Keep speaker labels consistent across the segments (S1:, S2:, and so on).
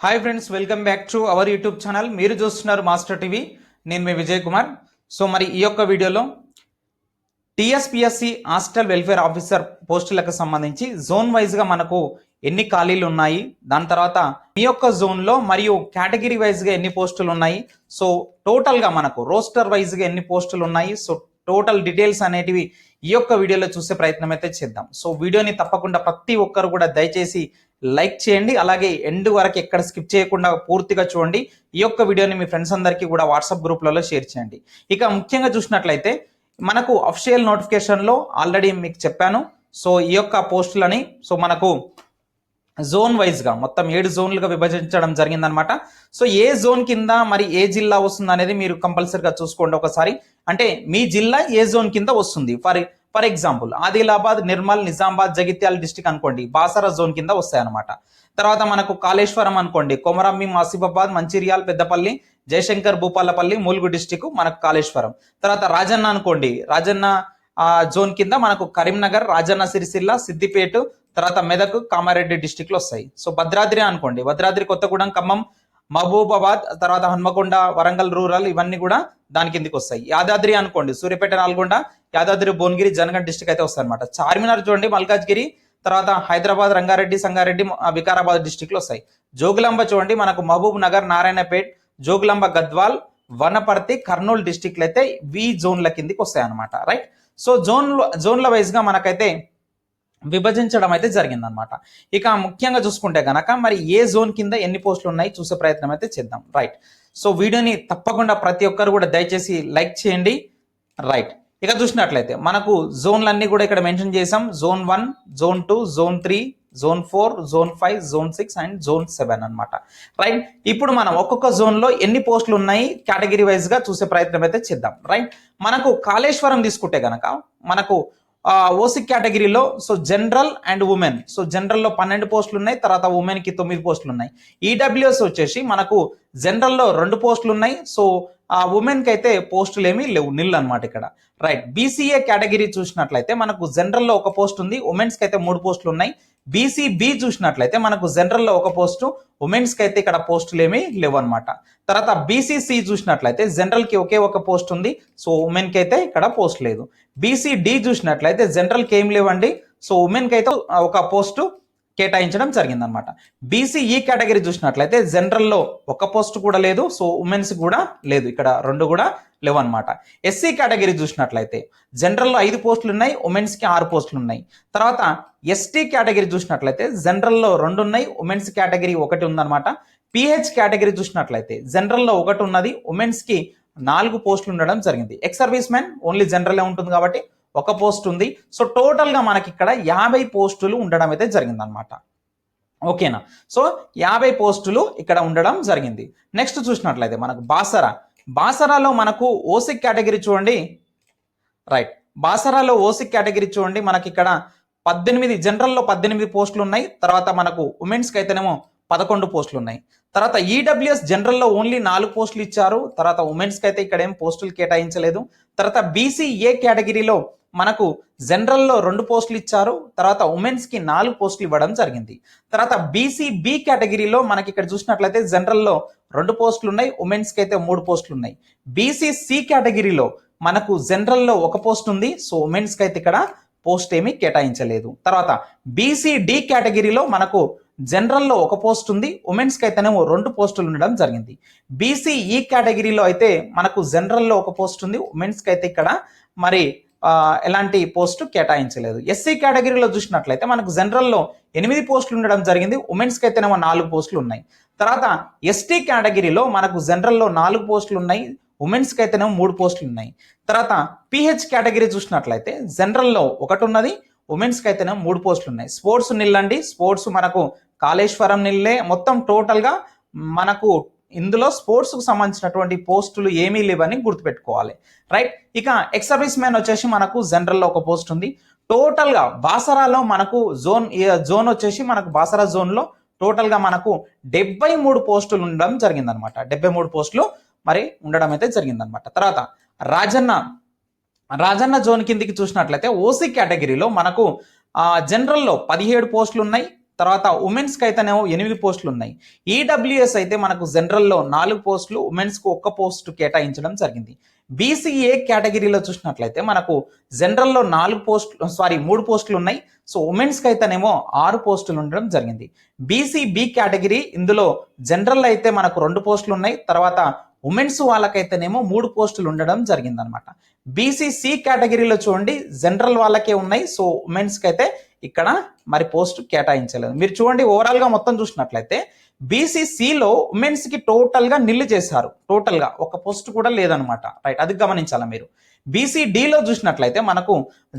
S1: Hi friends welcome back to our YouTube channel మీరు చూస్తున్నారు master TV నేను మీ Vijay Kumar. So మరి ఈ యొక్క వీడియోలో టీఎస్పిఎస్సి హాస్టల్ వెల్ఫేర్ ఆఫీసర్ పోస్టులకు సంబంధించి జోన్ వైజ్గా మనకు ఎన్ని ఖాళీలు ఉన్నాయి దాని తర్వాత మీ యొక్క జోన్లో మరియు కేటగిరీ వైజ్గా ఎన్ని పోస్టులు ఉన్నాయి సో టోటల్గా మనకు రోస్టర్ వైజ్గా ఎన్ని పోస్టులు ఉన్నాయి సో టోటల్ డీటెయిల్స్ అనేటివి ఈ యొక్క వీడియోలో చూసే ప్రయత్నం అయితే చేద్దాం. సో వీడియోని తప్పకుండా ప్రతి ఒక్కరు కూడా దయచేసి లైక్ చేయండి. అలాగే ఎండ్ వరకు ఎక్కడ స్కిప్ చేయకుండా పూర్తిగా చూడండి. ఈ యొక్క వీడియోని మీ ఫ్రెండ్స్ అందరికీ కూడా వాట్సాప్ గ్రూప్లలో షేర్ చేయండి. ఇక ముఖ్యంగా చూసినట్లయితే మనకు అఫిషియల్ నోటిఫికేషన్లో ఆల్రెడీ మీకు చెప్పాను. సో ఈ యొక్క పోస్టులని సో మనకు జోన్ వైజ్గా మొత్తం ఏడు జోన్లుగా విభజించడం జరిగిందనమాట. సో ఏ జోన్ కింద మరి ఏ జిల్లా వస్తుంది అనేది మీరు కంపల్సరిగా చూసుకోండి ఒకసారి. అంటే మీ జిల్లా ఏ జోన్ కింద వస్తుంది? For for example Adilabad Nirmal Nizamabad Jagtial district అనుకోండి బాసరా జోన్ కింద వస్తాయన్నమాట. తర్వాత మనకు కాళేశ్వరం అనుకోండి కొమరమ్మి ఆసిఫాబాద్ మంచిర్యాల్ పెద్దపల్లి జయశంకర్ భూపాలపల్లి ములుగు డిస్టిక్ మనకు కాళేశ్వరం. తర్వాత రాజన్న అనుకోండి రాజన్న ఆ జోన్ కింద మనకు కరీంనగర్ రాజన్న సిరిసిల్ల సిద్దిపేట తర్వాత మెదక్ కామారెడ్డి డిస్టిక్లు వస్తాయి. సో భద్రాద్రి అనుకోండి భద్రాద్రి కొత్తగూడెం ఖమ్మం మహబూబాబాద్ తర్వాత హన్మకొండ వరంగల్ రూరల్ ఇవన్నీ కూడా దాని కిందకి వస్తాయి. యాదాద్రి అనుకోండి సూర్యపేట నల్గొండ యాదాద్రి భువనగిరి జనగఢ్ డిస్టిక్ అయితే వస్తాయి అనమాట చార్మినార్ చూడండి మల్కాజ్గిరి తర్వాత హైదరాబాద్ రంగారెడ్డి సంగారెడ్డి వికారాబాద్ డిస్టిక్లు వస్తాయి. జోగులాంబ చూడండి మనకు మహబూబ్ నగర్ నారాయణపేట్ జోగులాంబ గద్వాల్ వనపర్తి కర్నూలు డిస్టిక్లు అయితే వి జోన్ల కిందికి వస్తాయి అనమాట రైట్ సో జోన్లో జోన్ల వైజ్గా మనకైతే విభజించడం అయితే జరిగిందనమాట ఇక ముఖ్యంగా చూసుకుంటే కనుక మరి ఏ జోన్ కింద ఎన్ని పోస్టులు ఉన్నాయి చూసే ప్రయత్నం అయితే చేద్దాం. రైట్ సో వీడియోని తప్పకుండా ప్రతి ఒక్కరు కూడా దయచేసి లైక్ చేయండి. రైట్ ఇక చూసినట్లయితే మనకు జోన్లన్నీ కూడా ఇక్కడ మెన్షన్ చేసాం zone one zone two zone three zone four zone five zone six and zone seven అనమాట రైట్ ఇప్పుడు మనం ఒక్కొక్క జోన్లో ఎన్ని పోస్టులు ఉన్నాయి కేటగిరీ వైజ్గా చూసే ప్రయత్నం అయితే చేద్దాం. రైట్ మనకు కాళేశ్వరం తీసుకుంటే కనుక మనకు ఓసీ కేటగిరీలో so general and women. So జనరల్లో పన్నెండు పోస్టులు ఉన్నాయి తర్వాత ఉమెన్కి తొమ్మిది పోస్టులు ఉన్నాయి ఈడబ్ల్యూఎస్ వచ్చేసి మనకు జనరల్లో రెండు పోస్టులు ఉన్నాయి సో ఆ ఉమెన్ అయితే పోస్టులు ఏమీ లేవు నిల్ అనమాట ఇక్కడ రైట్ బీసీఏ కేటగిరీ చూసినట్లయితే మనకు జనరల్లో ఒక పోస్ట్ ఉంది ఉమెన్స్కి అయితే మూడు పోస్టులు ఉన్నాయి బీసీబీ చూసినట్లయితే మనకు జనరల్లో ఒక పోస్టు ఉమెన్స్కి అయితే ఇక్కడ పోస్టులు ఏమీ లేవు అనమాట తర్వాత బీసీసీ చూసినట్లయితే జనరల్కి ఒకే ఒక పోస్ట్ ఉంది సో ఉమెన్కి అయితే ఇక్కడ పోస్ట్ లేదు. బీసీడీ చూసినట్లయితే జనరల్కి ఏం లేవండి సో ఉమెన్కి అయితే ఒక పోస్టు కేటాయించడం జరిగిందనమాట ఈ కేటగిరీ చూసినట్లయితే జనరల్లో ఒక పోస్ట్ కూడా లేదు సో ఉమెన్స్ కూడా లేదు. ఇక్కడ రెండు కూడా లేవు అనమాట ఎస్సీ కేటగిరీ చూసినట్లయితే జనరల్లో ఐదు పోస్టులు ఉన్నాయి ఉమెన్స్కి ఆరు పోస్టులు ఉన్నాయి. తర్వాత ఎస్టీ కేటగిరీ చూసినట్లయితే జనరల్లో రెండు ఉన్నాయి ఉమెన్స్ కేటగిరీ ఒకటి ఉందన్నమాట. పిహెచ్ కేటగిరీ చూసినట్లయితే జనరల్లో ఒకటి ఉన్నది ఉమెన్స్కి నాలుగు పోస్టులు ఉండడం జరిగింది. ఎక్స్ సర్వీస్ మ్యాన్ ఓన్లీ జనరలే ఉంటుంది కాబట్టి ఒక పోస్ట్ ఉంది. సో టోటల్గా మనకి ఇక్కడ యాభై పోస్టులు ఉండడం అయితే జరిగిందనమాట ఓకేనా? సో యాభై పోస్టులు ఇక్కడ ఉండడం జరిగింది. నెక్స్ట్ చూసినట్లయితే మనకు బాసరా. బాసరాలో మనకు ఓసిక్ కేటగిరీ చూడండి. రైట్. బాసరాలో ఓసిక్ కేటగిరీ చూడండి. మనకి ఇక్కడ పద్దెనిమిది జనరల్లో పద్దెనిమిది పోస్టులు ఉన్నాయి తర్వాత మనకు ఉమెన్స్కి అయితేనేమో పదకొండు పోస్టులు ఉన్నాయి తర్వాత ఈడబ్ల్యూఎస్ జనరల్లో ఓన్లీ నాలుగు పోస్టులు ఇచ్చారు. తర్వాత ఉమెన్స్కి అయితే ఇక్కడ ఏం పోస్టులు కేటాయించలేదు. తర్వాత బీసీఏ కేటగిరీలో మనకు జనరల్లో రెండు పోస్టులు ఇచ్చారు తర్వాత ఉమెన్స్కి నాలుగు పోస్టులు ఇవ్వడం జరిగింది. తర్వాత బీసీ బి కేటగిరీలో మనకి ఇక్కడ చూసినట్లయితే జనరల్లో రెండు పోస్టులు ఉన్నాయి ఉమెన్స్కి అయితే మూడు పోస్టులు ఉన్నాయి. బీసీ సి కేటగిరీలో మనకు జనరల్లో ఒక పోస్ట్ ఉంది సో ఉమెన్స్కి అయితే ఇక్కడ పోస్ట్ ఏమీ కేటాయించలేదు. తర్వాత బీసీ డి కేటగిరీలో మనకు జనరల్లో ఒక పోస్ట్ ఉంది ఉమెన్స్కి అయితేనేమో రెండు పోస్టులు ఉండడం జరిగింది. బీసీఈ e కేటగిరీలో అయితే మనకు జనరల్లో ఒక పోస్ట్ ఉంది ఉమెన్స్కి అయితే ఇక్కడ మరి ఎలాంటి పోస్టు కేటాయించలేదు. ఎస్సీ కేటగిరీలో చూసినట్లయితే మనకు జనరల్లో ఎనిమిది పోస్టులు ఉండడం జరిగింది. ఉమెన్స్కి అయితేనేమో నాలుగు పోస్టులు ఉన్నాయి. తర్వాత ఎస్టీ కేటగిరీలో మనకు జనరల్లో నాలుగు పోస్టులు ఉన్నాయి. ఉమెన్స్కి అయితేనేమో మూడు పోస్టులు ఉన్నాయి. తర్వాత పిహెచ్ కేటగిరీ చూసినట్లయితే జనరల్లో ఒకటి ఉన్నది. ఉమెన్స్కి అయితేనేమో మూడు పోస్టులు ఉన్నాయి. స్పోర్ట్స్ నిల్లండి. స్పోర్ట్స్ మనకు కాళేశ్వరం నిల్లే. మొత్తం టోటల్గా మనకు ఇందులో స్పోర్ట్స్కు సంబంధించినటువంటి పోస్టులు ఏమీ లేవని గుర్తుపెట్టుకోవాలి. రైట్ ఇక ఎక్స్ సర్వీస్ మ్యాన్ వచ్చేసి మనకు జనరల్లో ఒక పోస్ట్ ఉంది. టోటల్గా బాసరాలో మనకు జోన్ జోన్ వచ్చేసి మనకు బాసరా జోన్లో టోటల్గా మనకు డెబ్బై మూడు పోస్టులు ఉండడం జరిగిందనమాట డెబ్బై మూడు పోస్టులు మరి ఉండడం అయితే జరిగిందనమాట తర్వాత రాజన్న రాజన్న జోన్ కిందికి చూసినట్లయితే ఓసీ కేటగిరీలో మనకు జనరల్లో పదిహేడు పోస్టులు ఉన్నాయి. తర్వాత ఉమెన్స్కి అయితేనేమో ఎనిమిది పోస్టులు ఉన్నాయి ఈడబ్ల్యూఎస్ అయితే మనకు జనరల్లో నాలుగు పోస్టులు ఉమెన్స్కు ఒక్క పోస్ట్ కేటాయించడం జరిగింది. బీసీఏ కేటగిరీలో చూసినట్లయితే మనకు జనరల్లో నాలుగు పోస్టులు సారీ మూడు పోస్టులు ఉన్నాయి. సో ఉమెన్స్కి అయితేనేమో ఆరు పోస్టులు ఉండడం జరిగింది. బీసీ బి కేటగిరీ ఇందులో జనరల్ అయితే మనకు రెండు పోస్టులు ఉన్నాయి. తర్వాత ఉమెన్స్ వాళ్ళకైతేనేమో మూడు పోస్టులు ఉండడం జరిగిందనమాట. బీసీసీ కేటగిరీలో చూడండి జనరల్ వాళ్ళకే ఉన్నాయి. సో ఉమెన్స్కి అయితే ఇక్కడ మరి పోస్ట్ కేటాయించలేదు. మీరు చూడండి ఓవరాల్గా మొత్తం చూసినట్లయితే బీసీసీలో ఉమెన్స్కి టోటల్గా నిల్లు చేశారు. టోటల్గా ఒక పోస్ట్ కూడా లేదనమాట రైట్ అది గమనించాలా మీరు? బీసీడీలో చూసినట్లయితే మనకు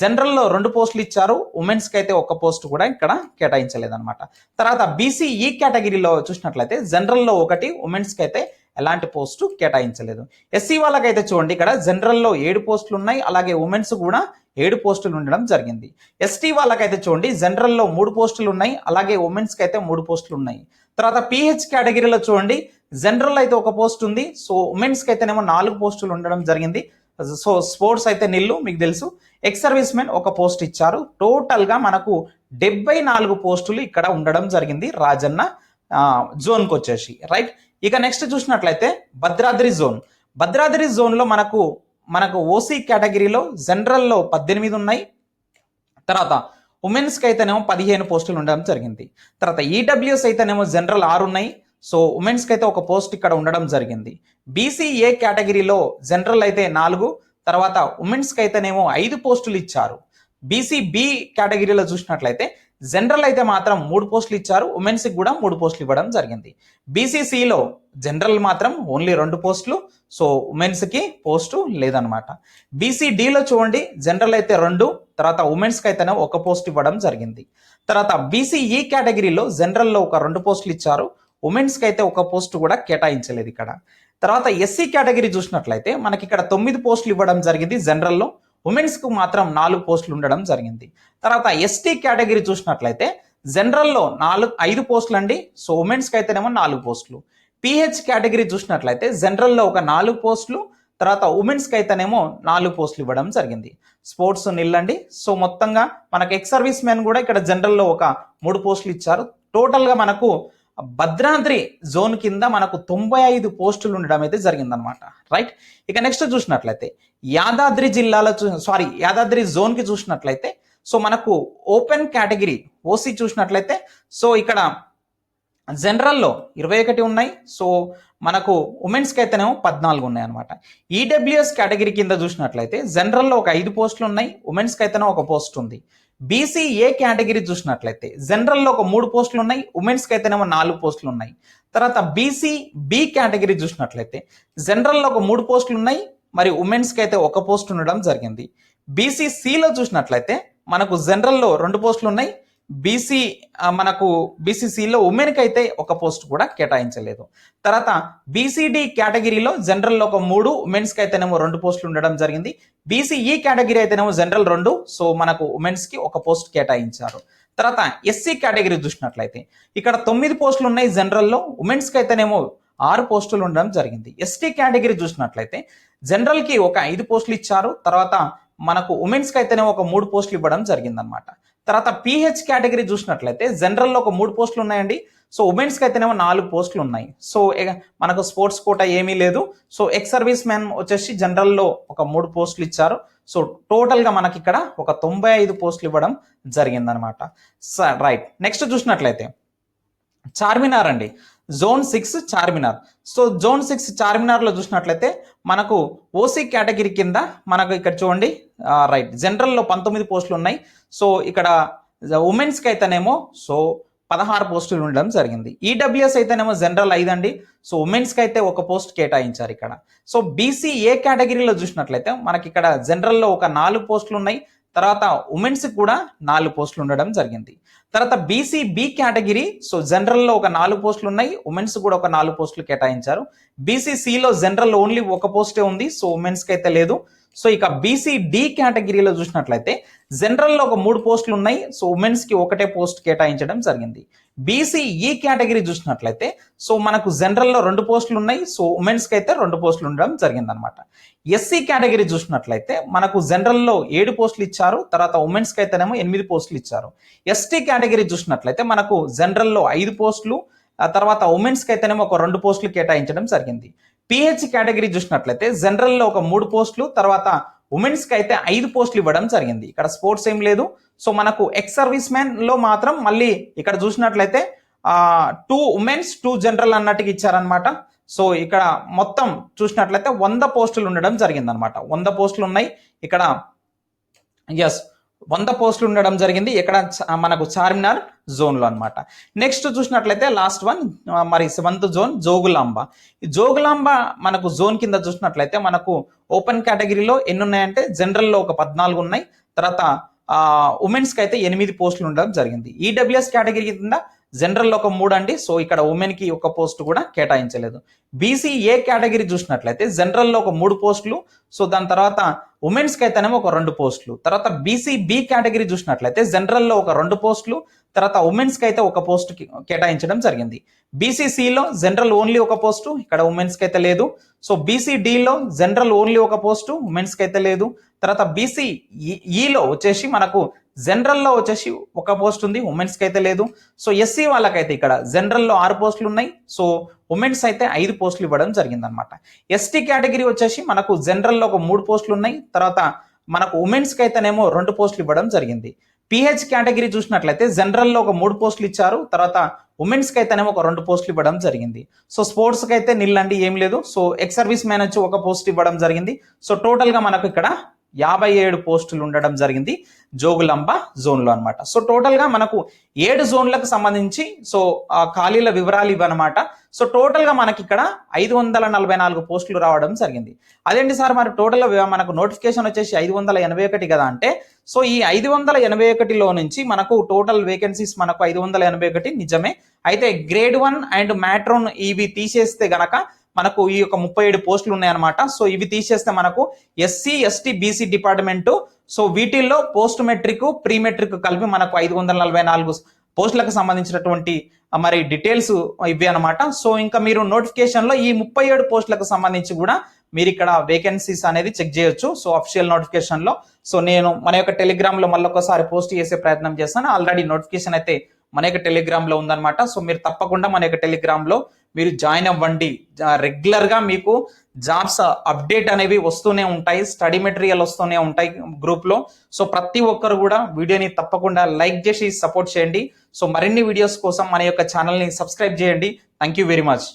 S1: జనరల్లో రెండు పోస్టులు ఇచ్చారు. ఉమెన్స్కి అయితే ఒక పోస్ట్ కూడా ఇక్కడ కేటాయించలేదన్నమాట. తర్వాత బీసీఈ కేటగిరీలో చూసినట్లయితే జనరల్లో ఒకటి ఉమెన్స్కి అయితే ఎలాంటి పోస్టు కేటాయించలేదు. ఎస్సీ వాళ్ళకైతే చూడండి ఇక్కడ జనరల్లో ఏడు పోస్టులు ఉన్నాయి అలాగే ఉమెన్స్ కూడా ఏడు పోస్టులు ఉండడం జరిగింది. ఎస్టీ వాళ్ళకైతే చూడండి జనరల్లో మూడు పోస్టులు ఉన్నాయి అలాగే ఉమెన్స్కి అయితే మూడు పోస్టులు ఉన్నాయి తర్వాత పిహెచ్ కేటగిరీలో చూడండి జనరల్ అయితే ఒక పోస్ట్ ఉంది సో ఉమెన్స్కి అయితేనేమో నాలుగు పోస్టులు ఉండడం జరిగింది. సో స్పోర్ట్స్ అయితే నిల్లు మీకు తెలుసు. ఎక్స్ సర్వీస్ మెన్ ఒక పోస్ట్ ఇచ్చారు. టోటల్గా మనకు డెబ్బై నాలుగు పోస్టులు ఇక్కడ ఉండడం జరిగింది రాజన్న జోన్కి వచ్చేసి రైట్? ఇక నెక్స్ట్ చూసినట్లయితే భద్రాద్రి జోన్ భద్రాద్రి జోన్లో మనకు మనకు ఓసీ కేటగిరీలో జనరల్లో పద్దెనిమిది ఉన్నాయి. తర్వాత ఉమెన్స్కి అయితేనేమో పదిహేను పోస్టులు ఉండడం జరిగింది. తర్వాత ఈడబ్ల్యూఎస్ అయితేనేమో జనరల్ ఆరు ఉన్నాయి. సో ఉమెన్స్కి అయితే ఒక పోస్ట్ ఇక్కడ ఉండడం జరిగింది. బీసీఏ కేటగిరీలో జనరల్ అయితే నాలుగు. తర్వాత ఉమెన్స్కి అయితేనేమో ఐదు పోస్టులు ఇచ్చారు. బీసీబీ కేటగిరీలో చూసినట్లయితే జనరల్ అయితే మాత్రం మూడు పోస్టులు ఇచ్చారు. ఉమెన్స్కి కూడా మూడు పోస్టులు ఇవ్వడం జరిగింది. బీసీసీలో జనరల్ మాత్రం ఓన్లీ రెండు పోస్టులు. సో ఉమెన్స్కి పోస్టు లేదనమాట బీసీడీలో చూడండి జనరల్ అయితే రెండు తర్వాత ఉమెన్స్కి అయితేనే ఒక పోస్ట్ ఇవ్వడం జరిగింది. తర్వాత బీసీఈ కేటగిరీలో జనరల్లో ఒక రెండు పోస్టులు ఇచ్చారు. ఉమెన్స్కి అయితే ఒక పోస్ట్ కూడా కేటాయించలేదు ఇక్కడ. తర్వాత ఎస్సీ కేటగిరీ చూసినట్లయితే మనకి ఇక్కడ తొమ్మిది పోస్టులు ఇవ్వడం జరిగింది జనరల్లో ఉమెన్స్కు మాత్రం నాలుగు పోస్టులు ఉండడం జరిగింది. తర్వాత ఎస్టీ కేటగిరీ చూసినట్లయితే జనరల్లో నాలుగు ఐదు పోస్టులు అండి సో ఉమెన్స్కి అయితేనేమో నాలుగు పోస్టులు. పిహెచ్ కేటగిరీ చూసినట్లయితే జనరల్లో ఒక నాలుగు పోస్టులు తర్వాత ఉమెన్స్కి అయితేనేమో నాలుగు పోస్టులు ఇవ్వడం జరిగింది. స్పోర్ట్స్ నిల్లండి సో మొత్తంగా మనకు ఎక్స్ సర్వీస్ మెన్ కూడా ఇక్కడ జనరల్లో ఒక మూడు పోస్టులు ఇచ్చారు. టోటల్గా మనకు భద్రాద్రి జోన్ కింద మనకు తొంభై ఐదు పోస్టులు ఉండడం అయితే జరిగిందనమాట రైట్ ఇక నెక్స్ట్ చూసినట్లయితే యాదాద్రి జిల్లాలో చూ సారీ యాదాద్రి జోన్కి చూసినట్లయితే సో మనకు ఓపెన్ కేటగిరీ ఓసీ చూసినట్లయితే సో ఇక్కడ జనరల్లో ఇరవై ఒకటి ఉన్నాయి సో మనకు ఉమెన్స్కి అయితేనేమో పద్నాలుగు ఉన్నాయి అనమాట ఈడబ్ల్యూఎస్ కేటగిరీ కింద చూసినట్లయితే జనరల్లో ఒక ఐదు పోస్టులు ఉన్నాయి ఉమెన్స్కి అయితేనే ఒక పోస్ట్ ఉంది. బీసీఏ కేటగిరీ చూసినట్లయితే జనరల్లో ఒక మూడు పోస్టులు ఉన్నాయి ఉమెన్స్కి అయితేనేమో నాలుగు పోస్టులు ఉన్నాయి. తర్వాత బీసీ బి కేటగిరీ చూసినట్లయితే జనరల్లో ఒక మూడు పోస్టులు ఉన్నాయి మరి ఉమెన్స్కి అయితే ఒక పోస్ట్ ఉండడం జరిగింది. బీసీసీలో చూసినట్లయితే మనకు జనరల్లో రెండు పోస్టులు ఉన్నాయి బీసీ మనకు బీసీసీలో ఉమెన్కి అయితే ఒక పోస్ట్ కూడా కేటాయించలేదు. తర్వాత బీసీడీ కేటగిరీలో జనరల్లో ఒక మూడు ఉమెన్స్కి అయితేనేమో రెండు పోస్టులు ఉండడం జరిగింది. బీసీఈ కేటగిరీ అయితేనేమో జనరల్ రెండు సో మనకు ఉమెన్స్కి ఒక పోస్ట్ కేటాయించారు. తర్వాత ఎస్సీ కేటగిరీ చూసినట్లయితే ఇక్కడ తొమ్మిది పోస్టులు ఉన్నాయి జనరల్లో ఉమెన్స్కి అయితేనేమో ఆరు పోస్టులు ఉండడం జరిగింది. ఎస్టీ కేటగిరీ చూసినట్లయితే జనరల్కి ఒక ఐదు పోస్టులు ఇచ్చారు తర్వాత మనకు ఉమెన్స్కి అయితేనే ఒక మూడు పోస్టులు ఇవ్వడం జరిగిందనమాట తర్వాత పిహెచ్ కేటగిరీ చూసినట్లయితే జనరల్లో ఒక మూడు పోస్టులు ఉన్నాయండి. సో ఉమెన్స్కి అయితేనేమో నాలుగు పోస్టులు ఉన్నాయి. సో మనకు స్పోర్ట్స్ కోట ఏమీ లేదు. సో ఎక్స్ సర్వీస్ మ్యాన్ వచ్చేసి జనరల్లో ఒక మూడు పోస్టులు ఇచ్చారు. సో టోటల్గా మనకి ఇక్కడ ఒక తొంభై ఐదు పోస్టులు ఇవ్వడం జరిగిందనమాట. రైట్ నెక్స్ట్ చూసినట్లయితే చార్మినార్ అండి. Zone six Charminar. So zone six చార్మినార్లో చూసినట్లయితే మనకు ఓసీ కేటగిరీ కింద మనకు ఇక్కడ చూడండి రైట్. జనరల్లో పంతొమ్మిది పోస్టులు ఉన్నాయి. సో ఇక్కడ ఉమెన్స్కి అయితేనేమో సో పదహారు పోస్టులు ఉండడం జరిగింది. ఈడబ్ల్యూఎస్ అయితేనేమో జనరల్ ఐదండి సో ఉమెన్స్కి అయితే ఒక పోస్ట్ కేటాయించారు ఇక్కడ. సో బీసీ ఏ కేటగిరీలో చూసినట్లయితే మనకి ఇక్కడ జనరల్లో ఒక నాలుగు పోస్టులు ఉన్నాయి. తర్వాత ఉమెన్స్ కూడా నాలుగు పోస్టులు ఉండడం జరిగింది. తర్వాత బీసీ బి కేటగిరీ సో జనరల్లో ఒక నాలుగు పోస్టులు ఉన్నాయి ఉమెన్స్ కూడా ఒక నాలుగు పోస్టులు కేటాయించారు. బీసీసీలో జనరల్ ఓన్లీ ఒక పోస్టే ఉంది సో ఉమెన్స్కి అయితే లేదు. సో ఇక బీసీ డి కేటగిరీలో చూసినట్లయితే జనరల్లో ఒక మూడు పోస్టులు ఉన్నాయి. సో ఉమెన్స్కి ఒకటే పోస్ట్ కేటాయించడం జరిగింది. బీసీ ఈ కేటగిరీ చూసినట్లయితే సో మనకు జనరల్లో రెండు పోస్టులు ఉన్నాయి. సో ఉమెన్స్కి అయితే రెండు పోస్టులు ఉండడం జరిగింది అనమాట ఎస్సీ కేటగిరీ చూసినట్లయితే మనకు జనరల్లో ఏడు పోస్టులు ఇచ్చారు. తర్వాత ఉమెన్స్కి అయితేనేమో ఎనిమిది పోస్టులు ఇచ్చారు. ఎస్టీ కేటగిరీ చూసినట్లయితే మనకు జనరల్లో ఐదు పోస్టులు ఆ తర్వాత ఉమెన్స్కి అయితేనేమో ఒక రెండు పోస్టులు కేటాయించడం జరిగింది. పిహెచ్ కేటగిరీ చూసినట్లయితే జనరల్లో ఒక మూడు పోస్టులు తర్వాత ఉమెన్స్కి అయితే ఐదు పోస్టులు ఇవ్వడం జరిగింది. ఇక్కడ స్పోర్ట్స్ ఏం లేదు. సో మనకు ఎక్స్ సర్వీస్ మ్యాన్లో మాత్రం మళ్ళీ ఇక్కడ చూసినట్లయితే టూ ఉమెన్స్ టూ జనరల్ అన్నట్టుగా ఇచ్చారనమాట సో ఇక్కడ మొత్తం చూసినట్లయితే వంద పోస్టులు ఉండడం జరిగింది అనమాట వంద పోస్టులు ఉన్నాయి. ఇక్కడ ఎస్ వంద పోస్టులు ఉండడం జరిగింది. ఇక్కడ చ- మనకు చార్మినార్ జోన్లో అనమాట నెక్స్ట్ చూసినట్లయితే లాస్ట్ వన్ మరి సెవెంత్ జోన్ జోగులాంబ. జోగులాంబ మనకు జోన్ కింద చూసినట్లయితే మనకు ఓపెన్ కేటగిరీలో ఎన్ని ఉన్నాయంటే జనరల్లో ఒక పద్నాలుగు ఉన్నాయి. తర్వాత ఉమెన్స్కి అయితే ఎనిమిది పోస్టులు ఉండడం జరిగింది. ఈడబ్ల్యూఎస్ కేటగిరీ కింద జనరల్ ఒక మూడు అండి. సో ఇక్కడ ఉమెన్కి ఒక పోస్ట్ కూడా కేటాయించలేదు. బీసీ ఏ కేటగిరీ చూసినట్లయితే జనరల్లో ఒక మూడు పోస్టులు సో దాని తర్వాత ఉమెన్స్కి అయితేనేమో ఒక రెండు పోస్టులు. తర్వాత బీసీ బి కేటగిరీ చూసినట్లయితే జనరల్లో ఒక రెండు పోస్టులు తర్వాత ఉమెన్స్కి అయితే ఒక పోస్ట్ కేటాయించడం జరిగింది. బీసీసీలో జనరల్ ఓన్లీ ఒక పోస్టు ఇక్కడ ఉమెన్స్కి అయితే లేదు. సో బీసీడీలో జనరల్ ఓన్లీ ఒక పోస్టు ఉమెన్స్కి అయితే లేదు. తర్వాత బీసీ ఈలో e, e వచ్చేసి మనకు జనరల్లో వచ్చేసి ఒక పోస్ట్ ఉంది ఉమెన్స్కి అయితే లేదు. సో ఎస్సీ వాళ్ళకైతే ఇక్కడ జనరల్లో ఆరు పోస్టులు ఉన్నాయి. సో ఉమెన్స్ అయితే ఐదు పోస్టులు ఇవ్వడం జరిగిందనమాట ఎస్టీ కేటగిరీ వచ్చేసి మనకు జనరల్లో ఒక మూడు పోస్టులు ఉన్నాయి. తర్వాత మనకు ఉమెన్స్కి అయితేనేమో రెండు పోస్టులు ఇవ్వడం జరిగింది. పిహెచ్ కేటగిరీ చూసినట్లయితే జనరల్లో ఒక మూడు పోస్టులు ఇచ్చారు. తర్వాత ఉమెన్స్కి అయితేనేమో ఒక రెండు పోస్టులు ఇవ్వడం జరిగింది. సో స్పోర్ట్స్కి అయితే నిల్లండి ఏం లేదు. సో ఎక్స్ సర్వీస్ మ్యాన్ వచ్చి ఒక పోస్ట్ ఇవ్వడం జరిగింది. సో టోటల్గా మనకు ఇక్కడ యాభై ఏడు పోస్టులు ఉండడం జరిగింది జోగులాంబ జోన్లో అనమాట సో టోటల్గా మనకు ఏడు జోన్లకు సంబంధించి సో ఖాళీల వివరాలు ఇవన్నమాట సో టోటల్గా మనకి ఇక్కడ ఐదు వందల నలభై నాలుగు పోస్టులు రావడం జరిగింది. అదేంటి సార్ మరి టోటల్ మనకు నోటిఫికేషన్ వచ్చేసి ఐదు వందల ఎనభై ఒకటి కదా అంటే సో ఈ ఐదు వందల ఎనభై ఒకటిలో నుంచి మనకు టోటల్ వేకెన్సీస్ మనకు ఐదు వందల ఎనభై ఒకటి నిజమే. అయితే గ్రేడ్ వన్ అండ్ మ్యాట్రోన్ ఇవి తీసేస్తే గనక మనకు ఈ యొక్క ముప్పై ఏడు పోస్టులు ఉన్నాయన్నమాట. సో ఇవి తీసేస్తే మనకు SC ST BC department so వీటిల్లో పోస్ట్ మెట్రిక్ ప్రీ మెట్రిక్ కలిపి మనకు ఐదు వందల నలభై నాలుగు పోస్టులకు సంబంధించినటువంటి మరి డీటెయిల్స్ ఇవి అనమాట సో ఇంకా మీరు నోటిఫికేషన్లో ఈ ముప్పై ఏడు పోస్టులకు సంబంధించి కూడా మీరు ఇక్కడ వేకెన్సీస్ అనేది చెక్ చేయొచ్చు. సో అఫిషియల్ నోటిఫికేషన్లో. సో నేను మన యొక్క టెలిగ్రామ్లో మళ్ళొకసారి పోస్ట్ చేసే ప్రయత్నం చేస్తాను. ఆల్రెడీ నోటిఫికేషన్ అయితే మన యొక్క టెలిగ్రామ్లో ఉందన్నమాట. సో మీరు తప్పకుండా మన యొక్క టెలిగ్రామ్లో మీరు జాయిన్ అవ్వండి. రెగ్యులర్గా మీకు జాబ్స్ అప్డేట్ అనేవి వస్తూనే ఉంటాయి. స్టడీ మెటీరియల్ వస్తూనే ఉంటాయి గ్రూప్లో. సో ప్రతి ఒక్కరు కూడా వీడియోని తప్పకుండా లైక్ చేసి సపోర్ట్ చేయండి. సో మరిన్ని వీడియోస్ కోసం మన యొక్క ఛానల్ని సబ్స్క్రైబ్ చేయండి. Thank you very much.